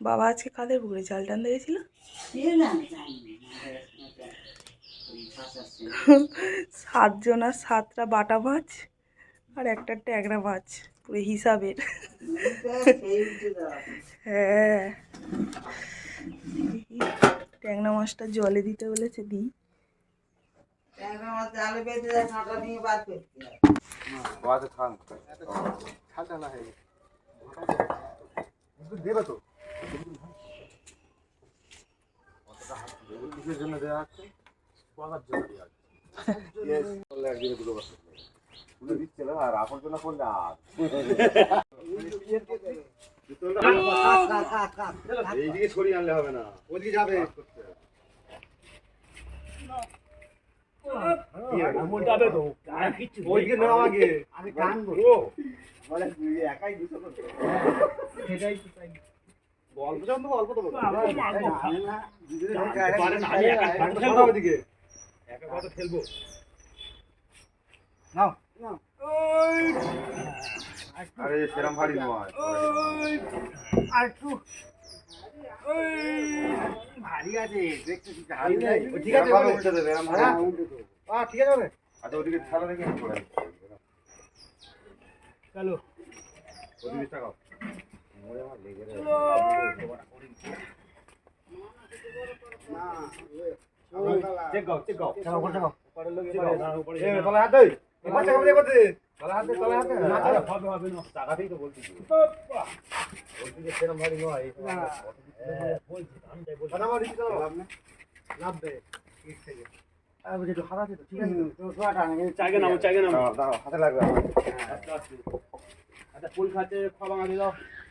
বাবা আজকে কাদের পুকুরে জাল টান গেছিল সাতজন আর সাতটা বাটা মাছ আর একটা ট্যাংরা মাছ পুরো হিসাবের। হ্যাঁ। ট্যাংরা মাছটা জলে দিতে বলেছে দিই হে দেবে তো? কিসের জন্য দেওয়া হচ্ছে পড়ার জন্য দেওয়া হচ্ছে একদিনে দুটো বছর তুলে দিচ্ছে না আর আবর্জনা করলে আর এইদিকে সরিয়ে আনলে হবে না ওদিকে যাবে আমি একাই দুশো গল্প যখন তো গল্প তো ওদিকে একা কথা খেলব? নাও। আরে সেরম ভারী নয়। আর একটু। ভারী আছে দেখতে ঠিক আছে উঠে দেবে এরম ভারী হ্যাঁ ঠিক আছে আচ্ছা ওদিকে ছাড়া দেখে চলো। ওদিকে তাকাও তলে হাত লাগবে। আস্তে আস্তে আচ্ছা ফুল খাতে খাওয়া দিয়ে দাও।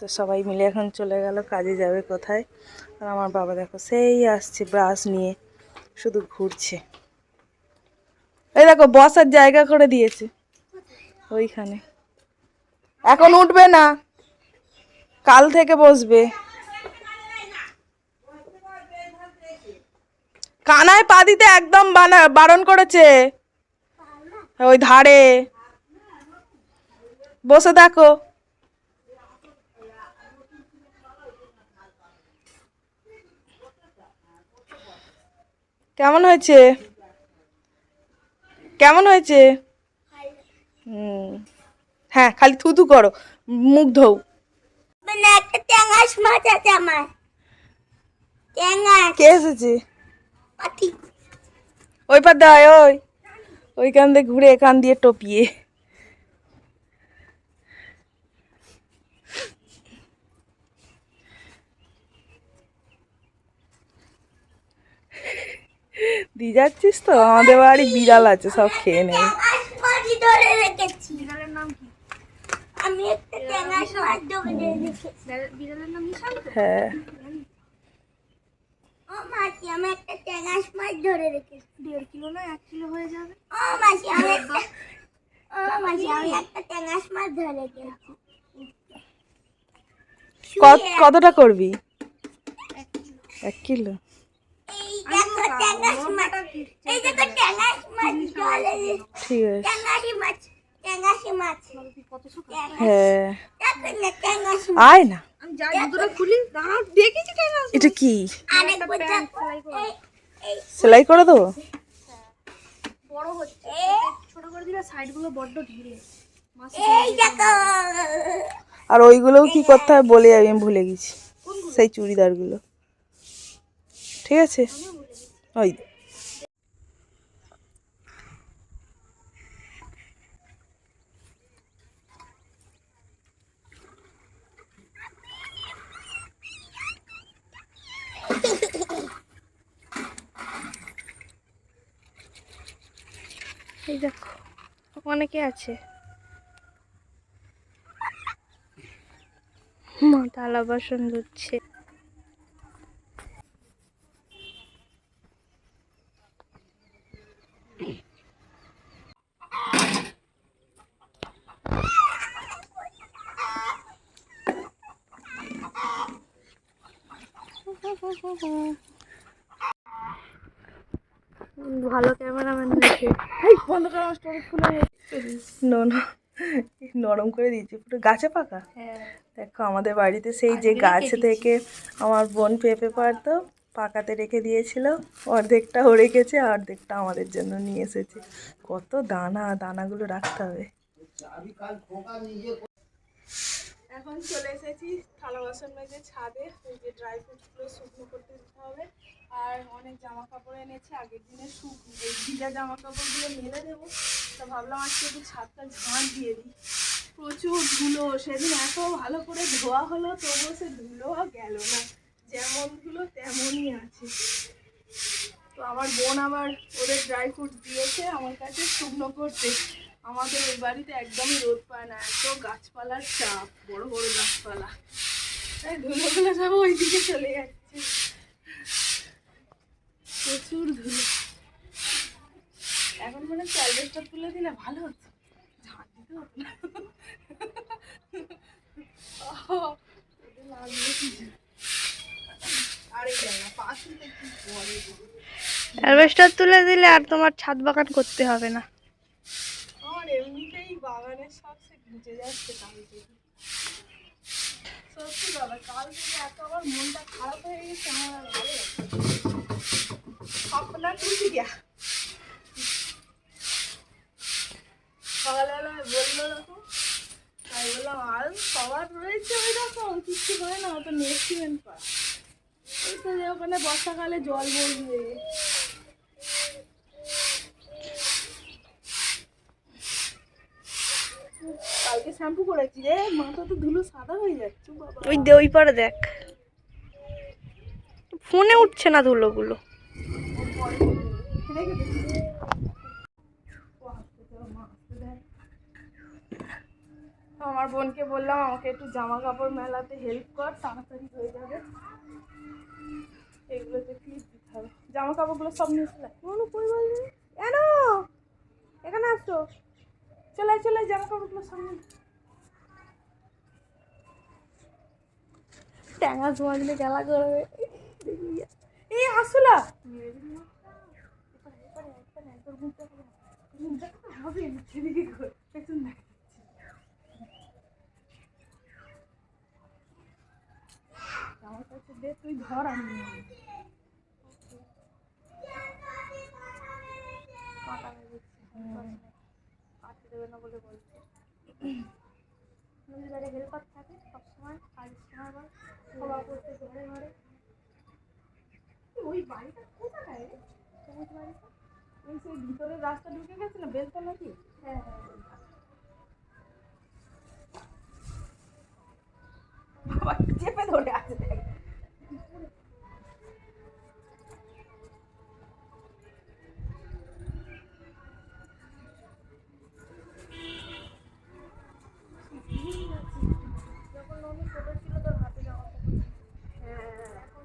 তো সবাই মিলে এখন চলে গেল, কাজে যাবে কোথায়? আর আমার বাবা দেখো সেই আসছে ব্রাশ নিয়ে, শুধু ঘুরছে। এই দেখো, বসার জায়গা করে দিয়েছে। ওইখানে। এখন উঠবে না। কাল থেকে বসবে। কানায় পা দিতে একদম বারণ করেছে। ওই ধারে। বসে দেখো। কেমন হয়েছে? কেমন হয়েছে? হুম। হ্যাঁ খালি থুতু করো মুখ ধৌ মানে একটা ট্যাঙ্গাস মাছ আছে আমার। ট্যাঙ্গাস কে এসেছে? ওই পার দেয় ওই। ওইখান দিয়ে ঘুরে এখান দিয়ে টপিয়ে। দিয়ে যাচ্ছিস তো? আমাদের বাড়ি বিড়াল আছে সব খেয়ে নেই ধরে রেখেছি বিড়ালের নাম আমি একটা ট্যাঙ্গাস মাছ ধরে রেখেছি হ্যাঁ। ও মাসি আমি একটা ট্যাঙ্গাস মাছ ধরে রেখেছি। দেড় কিলো না এক কিলো হয়ে যাবে? ও মাসি আমি একটা ও মাসি আমি একটা মাছ ধরে রেখেছি। কত কতটা করবি? এক কিলো? ঠিক আছে। ট্যাঙ্গাসি মাছ ট্যাঙ্গাসি মাছ। হ্যাঁ। দেখো না ট্যাঙ্গাস মাছ। আয় না। খুলি দাঁড়াও দেখেছি ট্যাঙ্গাস এটা কি? সেলাই করে। দেবো? আর ওইগুলোও কি করতে হয় বলে যাবি আমি ভুলে গেছি। সেই চুড়িদারগুলো। ঠিক আছে? ওই। এই দেখো অনেকে আছে। মা থালা বাসন ধুচ্ছে। ভালো ক্যামেরাম্যান দেখে। বন্ধ করে আমার স্টোরেজ খুলে নো না নরম করে দিয়েছি পুরো গাছে পাকা? হ্যাঁ। দেখো আমাদের বাড়িতে সেই যে গাছ থেকে আমার বোন পেঁপে পারতো পাকাতে রেখে দিয়েছিল। অর্ধেকটা ও রেখেছে আর অর্ধেকটা আমাদের জন্য নিয়ে এসেছে। কত দানা দানাগুলো রাখতে হবে। এখন চলে এসেছি থালা বাসন মেজে ছাদে ওই যে ড্রাই ফ্রুটসগুলো শুকনো করতে দিতে হবে। আর অনেক জামা কাপড় এনেছি, আগের দিনে শুকনো ভিজা জামা কাপড়গুলো মেলে দেবো তা ভাবলাম আজকে একটু ছাদটা ঝাঁট দিয়ে দিই। প্রচুর ধুলো, সেদিন এত ভালো করে ধোয়া হলো, তবুও সে ধুলো গেল না। যেমন ধুলো, তেমনই আছে। তো আমার বোন আবার ওদের ড্রাই ফ্রুট দিয়েছে, আমার কাছে শুকনো করতে। আমাদের ওই বাড়িতে একদমই রোদ পায় না, এত গাছপালার চাপ, বড় বড় গাছপালা। তাই ধুলোগুলো সব ওইদিকে চলে যাচ্ছে। প্রচুর ধুলো। এখন মানে চালবেসটা তুলে দিলে ভালো হতো। ঝাঁট দিতে না। অ্যালবেস্টার তুলে দিলে আর তোমার ছাদ বাগান করতে হবে না। এমনিতেই বাগানের শখ সে ঘুচে যাচ্ছে কাল থেকে সত্যি দাদা কাল থেকে এত আমার মনটা খারাপ হয়ে গেছে, আমার আর ভালো লাগছে আপনার তুলছি গিয়া। সকালবেলা বলল রকম তাই বললাম, আর সবার রয়েছে ওই রকম কিচ্ছু হয় না, অত নেক্সিমেন্ট যে, ওখানে বর্ষাকালে জল বসবে কালকে শ্যাম্পু করেছি। রে মাথা তো ধুলো সাদা হয়ে যাচ্ছে ওই দে ওই পারে দেখ। ফোনে উঠছে না ধুলোগুলো। আমার বোনকে বললাম আমাকে একটু জামা কাপড় মেলাতে হেল্প কর তাড়াতাড়ি হয়ে যাবে। এগুলোতে ক্লিপ দিতে হবে। জামা কাপড়গুলো সব নিয়ে চলে কোনো কই বলবি কেন এখানে আসছো চলে চলে জামা কাপড়গুলো সব নিয়ে। ট্যাঙা ছোঁয়া দিলে গেলা করবে এই আসলা হবে না সেদিকে ঘুর পেছন দেখা আমার কাছে দে তুই ধর আমি নিয়ে নিই। কাটা হয়ে গেছে। কাটতে দেবে না বলে বলছে নদীর বাড়ি হেল্পার থাকে সবসময় কাজের সময় আবার খাওয়া করতে ঘরে ঘরে ওই বাড়িটা কোথায় রে সবুজ বাড়িটা ওই সেই ভিতরের রাস্তা ঢুকে গেছে না বেলতলা কি হ্যাঁ হ্যাঁ বাবা চেপে ধরে আছে দেখ। যখন ননি ছোট ছিল তোর হাতে জামা কাপড় হ্যাঁ এখন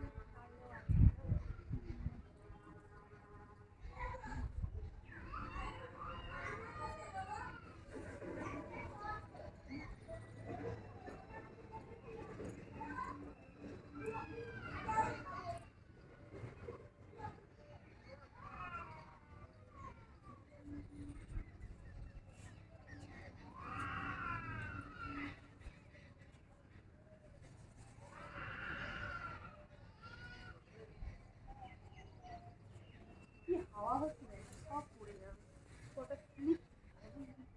কি হাওয়া হচ্ছে না, সব পড়ে যাবে কটা ক্লিপ সব মাদুরগুলো না কি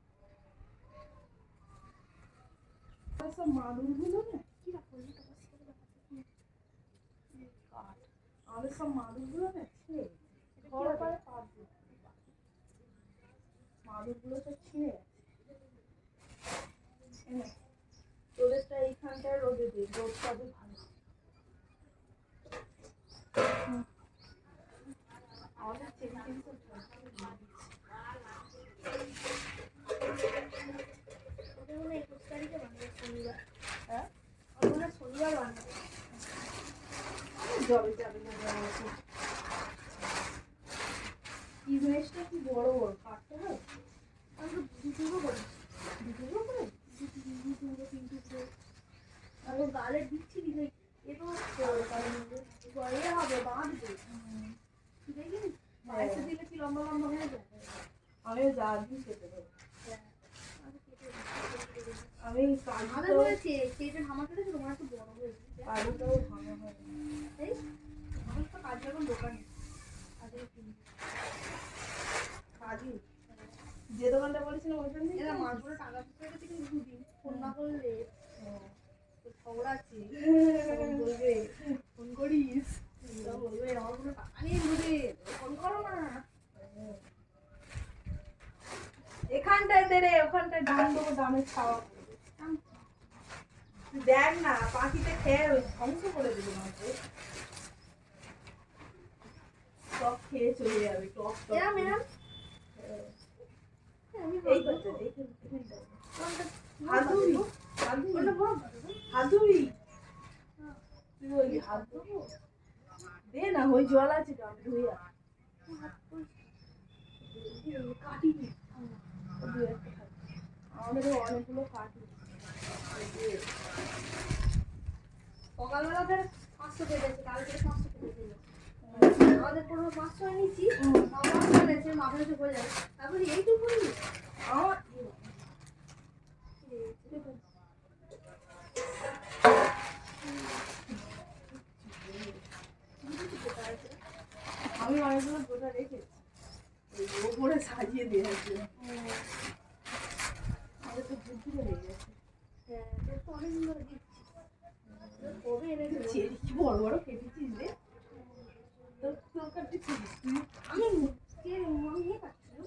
রাখো এটা বসে করে দেখাচ্ছি কি? কি কাঠ। আমাদের সব মাদুরগুলো না ছিঁড়ে ঘর পারে পাত দিয়ে। মাদুরগুলো তো ছিঁড়ে গেছে। ছিঁড়ে। তোদেরটা এইখানটায় রোদে দিই রোদ পাবে ভালো হুম। আমাদের চেন কিন্তু ওদের মনে হয় একুশ তারিখে বানাবে শনিবার হ্যাঁ ওদের মনে হয় শনিবার বানাবে জবে যাবে না যাবে আছে ইমেজটা কি বড় বড় কাটতে হয় আমি তো দুটুকো করি দুটুকো করে দুটুকো তিনটুকো আর ও গালে দিচ্ছি দিলে এ তো কারণ গলে আমিও যা দিই কেটে দেবো আমি কাজু আমাদের হয়েছে সেটা আমাকে দেখে তোমার একটু বড় হয়েছে কাজুটাও ভালো হয় এই আমার তো কাজ এখন দোকানে কাজু যে দোকানটা বলেছিলাম ওইখান থেকে? এরা মাসগুলো টাকা গেছে কিন্তু দুদিন ফোন না করলে খবর আছে? বলবে ফোন করিস? বলবে আমার কোনো টাকা নেই বলে ফোন করো না। এখানটায় দে রে ওখানটায় দাম দেবো দামে খাওয়া দেখ না পাখিতে খেয়ে ওই ধ্বংস করে দেবে মাকে টক খেয়ে চলে যাবে টক টক। এরা ম্যাডাম জল আছে তো আমি ধুয়ে কাটি দু একটা খাই। আমাদেরও অনেকগুলো কাটি সকালবেলা পাঁচশো পেয়েছে কালকে পাঁচশো আমাদের কোনো পাঁচশো নিচ্ছি পাঁচশো এনেছে মাথা নিচে পড়ে যাবে তারপরে এইটুকু আমার আমি অনেকগুলো গোটা রেখেছি ওপরে সাজিয়ে দেওয়ার আমাদের তো বুদ্ধি হয়ে গেছে হ্যাঁ তো অনেকগুলো দিচ্ছি কবে এনেছে বড় বড় কেটেছিস রে তোর তোর কাটতেছিস তুই আমি কে মনে নিয়ে কাটছিল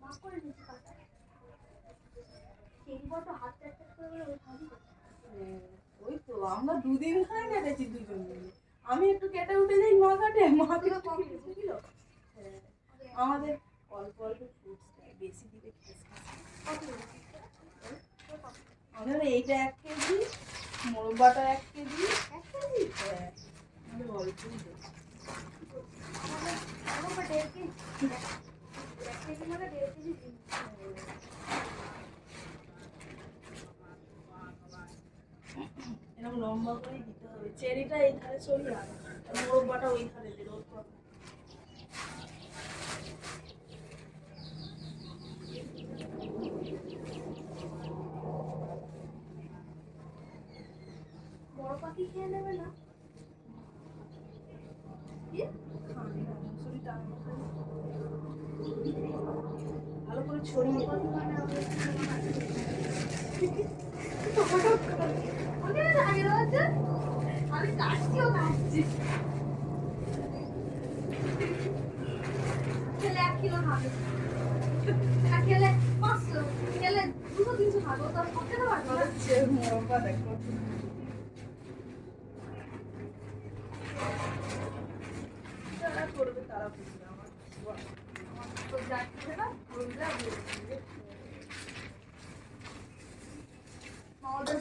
মাফ করে দিচ্ছি কাটা সেই বড় হাত একটা করে ওই ভাবি হ্যাঁ, ওই তো দুদিন ধরে কেটেছি দুজন মিলে। আমি একটু কেটে উঠে যাই মা কাটে মা পুরো তো কম কিছু ছিল হ্যাঁ, আমাদের অল্প অল্প ফ্রুটস দেয় বেশি দিলে খেস আমাদের এইটা এক কেজি মোরব্বাটা এক কেজি এক কেজি হ্যাঁ, আমাদের অল্পই দেয়। আমার দেড় কেজি এক কেজি মানে দেড় কেজি দিন এরকম লম্বা করেই দিতে হবে চেরিটা এই ধারে আনো আর মোরব্বাটা ওই ধারে দে রোদ পাবে। বড় পাখি খেয়ে নেবে না। ভালো করে ছড়িয়ে দে। আমি কাটছিও কাটছি খেলে এক কিলো খাবে আর খেলে পাঁচশো খেলে দুশো তিনশো খাবে তো সব খেতে পারবে না হচ্ছে মোরব্বা দেখো যারা করবে তারা বুঝবে না দিবে।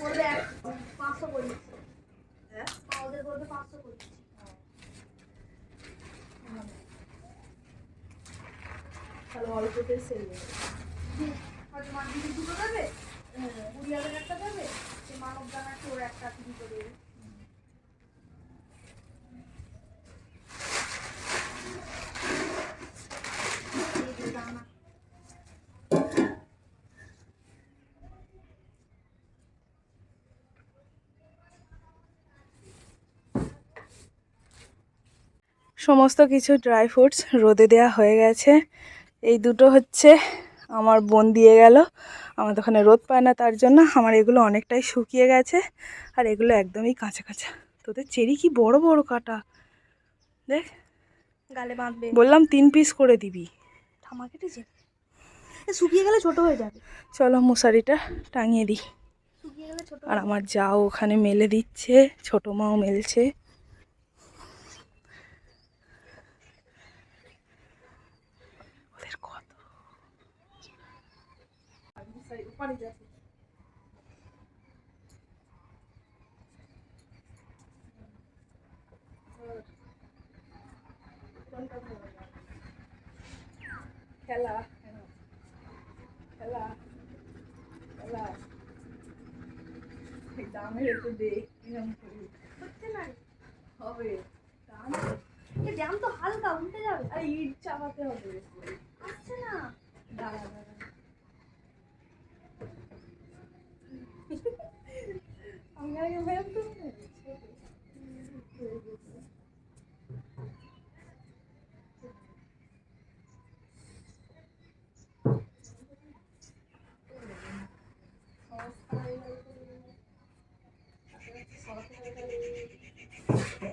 বলবে এক পাঁচশো করে দিচ্ছে হ্যাঁ মামাদের বলবে পাঁচশো করে দিচ্ছে তাহলে অল্পতে মান্ডিতে দুটো দেবে? বুড়িয়ালের একটা দেবে সে মানব একটা দুটো দেবে। এই যে দানা সমস্ত কিছু ড্রাই ফ্রুটস রোদে দেওয়া হয়ে গেছে। এই দুটো হচ্ছে। আমার বোন দিয়ে গেল। আমার ওখানে রোদ পায় না তার জন্য আমার এগুলো অনেকটাই শুকিয়ে গেছে। আর এগুলো একদমই কাঁচা কাঁচা। তোদের চেরি কি বড় বড় কাটা? দেখ। গালে বাঁধবে। বললাম তিন পিস করে দিবি। থামা কেটেছে? শুকিয়ে গেলে ছোট হয়ে যাবে। চলো মশারিটা টাঙিয়ে দিই। আর আমার যাও ওখানে মেলে দিচ্ছে ছোটো মাও মেলছে। খেলা খেলা খেলা। দামের একটু দে কিরম করি। হচ্ছে না? হবে। দাম জ্যাম তো হালকা উল্টে যাবে। আর ইট চাপাতে হবে আসছে না দাঁড়া দাঁড়া আমি আগে ভেবে তো ছোট মুসলিম না ছোট ওইখান থেকে নিচে দাও ধরবি বড়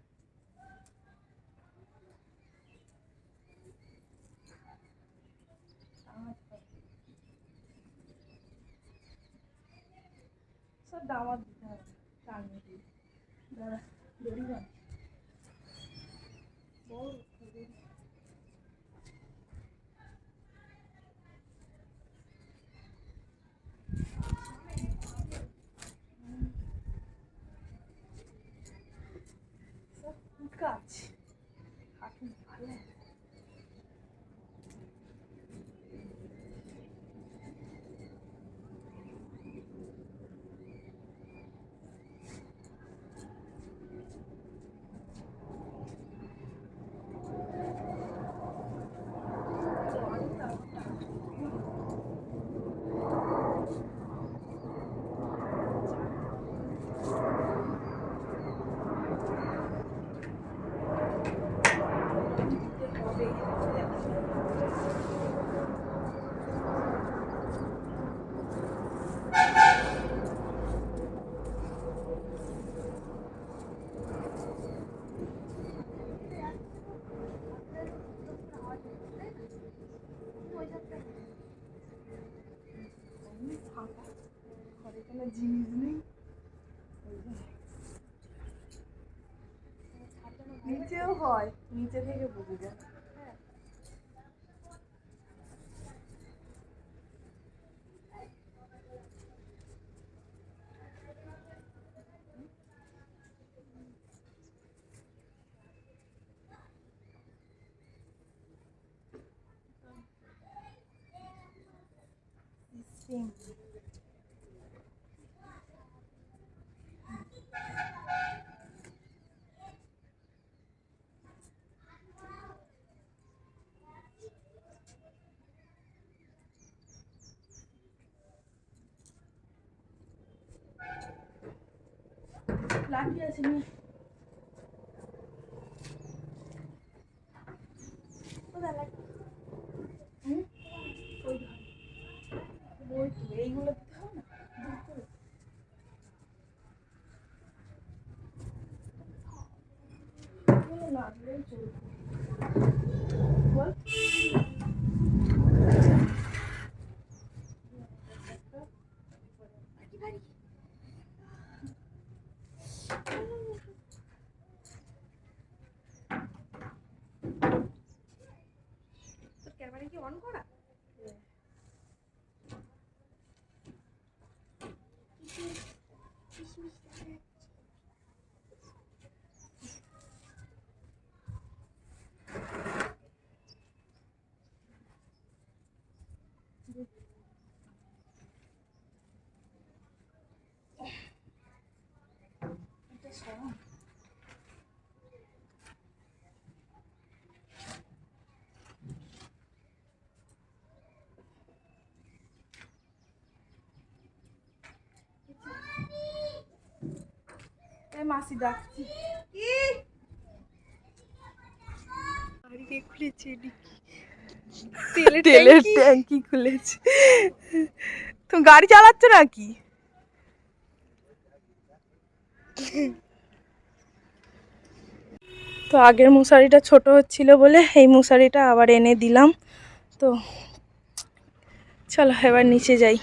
সব দামাত দিতে হবে টানবে দিয়ে দাঁড়া দড়ি বাঁধ বল দড়ি। সব কাজ হাঁটু ভালো এমনি ফাঁকা ঘরে কোনো জিনিস নেই ওই জন্য। নিচেও হয় নিচে থেকে বোঝা যায় Sim. লাঠি আছে নিয়ে কোথায় লাঠি হুম ওই ঘরে। ওই তো, এইগুলো দিতে হবে না দূর করে। এগুলো না দিলেও চলবে। বল। তোর ক্যামেরা কি অন করা এটা সরান। এ মাসি ডাকছি। কি বাড়িতে খুলেছে তেলের তেলের ট্যাঙ্কি। খুলেছে। তুমি গাড়ি চালাচ্ছ নাকি? তো আগের মশারিটা ছোট হচ্ছিল বলে এই মশারিটা আবার এনে দিলাম। তো চলো এবার নিচে যাই।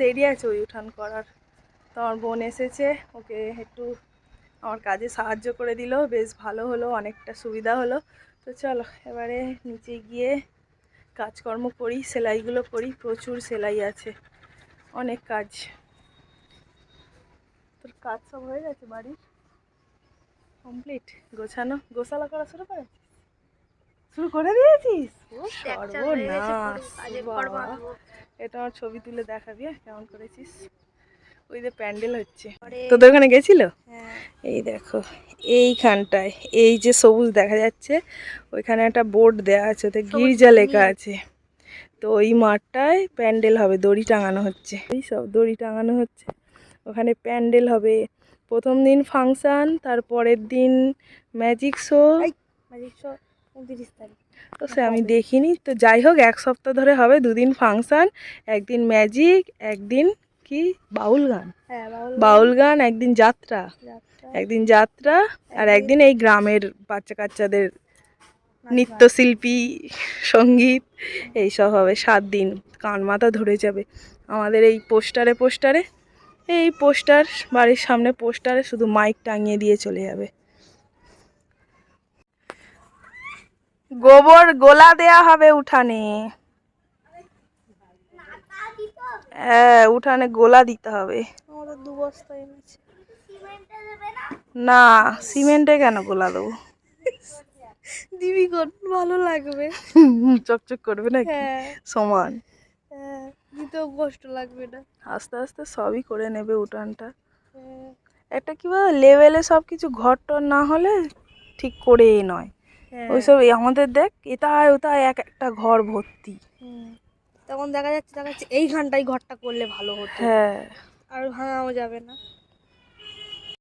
দেরি আছে ওই উঠান করার। তো আমার বোন এসেছে ওকে একটু আমার কাজে সাহায্য করে দিল বেশ ভালো হলো অনেকটা সুবিধা হলো। তো চলো এবারে নিচে গিয়ে কাজকর্ম করি সেলাইগুলো করি প্রচুর সেলাই আছে অনেক কাজ। তোর কাজ সব হয়ে গেছে বাড়ির কমপ্লিট? গোছানো? গোছালো করা শুরু করে শুরু করে দিয়েছিস? সর্বনাশ। এটা আমার ছবি তুলে দেখাবি হ্যাঁ, কেমন করেছিস? ওই যে প্যান্ডেল হচ্ছে। তোদের ওখানে গেছিল? এই দেখো এইখানটায় এই যে সবুজ দেখা যাচ্ছে ওইখানে একটা বোর্ড দেওয়া আছে ওতে গির্জা লেখা আছে। তো ওই মাঠটায় প্যান্ডেল হবে দড়ি টাঙানো হচ্ছে। এই সব দড়ি টাঙানো হচ্ছে। ওখানে প্যান্ডেল হবে। প্রথম দিন ফাংশান তারপরের দিন ম্যাজিক শো উনত্রিশ তারিখ। তো সে আমি দেখিনি। তো যাই হোক এক সপ্তাহ ধরে হবে দুদিন ফাংশান একদিন ম্যাজিক একদিন কি? বাউল গান? হ্যাঁ বাউল গান। একদিন যাত্রা। যাত্রা। একদিন যাত্রা আর একদিন এই গ্রামের বাচ্চা কাচ্চাদের নৃত্যশিল্পী সংগীত এইসব হবে। সাত দিন কান মাথা ধরে যাবে। আমাদের এই পোস্টারে পোস্টারে এই পোস্টার বাড়ির সামনে পোস্টারে শুধু মাইক টাঙিয়ে দিয়ে চলে যাবে। গোবর গোলা দেয়া হবে উঠানে। হ্যাঁ উঠানে গোলা দিতে হবে। আমাদের দু বস্তা এনেছে। না সিমেন্টে কেন গোলা দেবো? দিবি ভালো লাগবে। চকচক করবে নাকি? হ্যাঁ। সমান। হ্যাঁ দিতেও কষ্ট লাগবে না। আস্তে আস্তে সবই করে নেবে উঠানটা। হ্যাঁ। একটা কি বল লেভেলে সব কিছু ঘর টর না হলে ঠিক করেই নয়। ওইসব আমাদের দেখ এটায় ওটায় এক একটা ঘর ভর্তি। তখন দেখা যাচ্ছে দেখা যাচ্ছে এইখানটাই ঘরটা করলে ভালো হতো। হ্যাঁ। আর ভাঙাও যাবে না।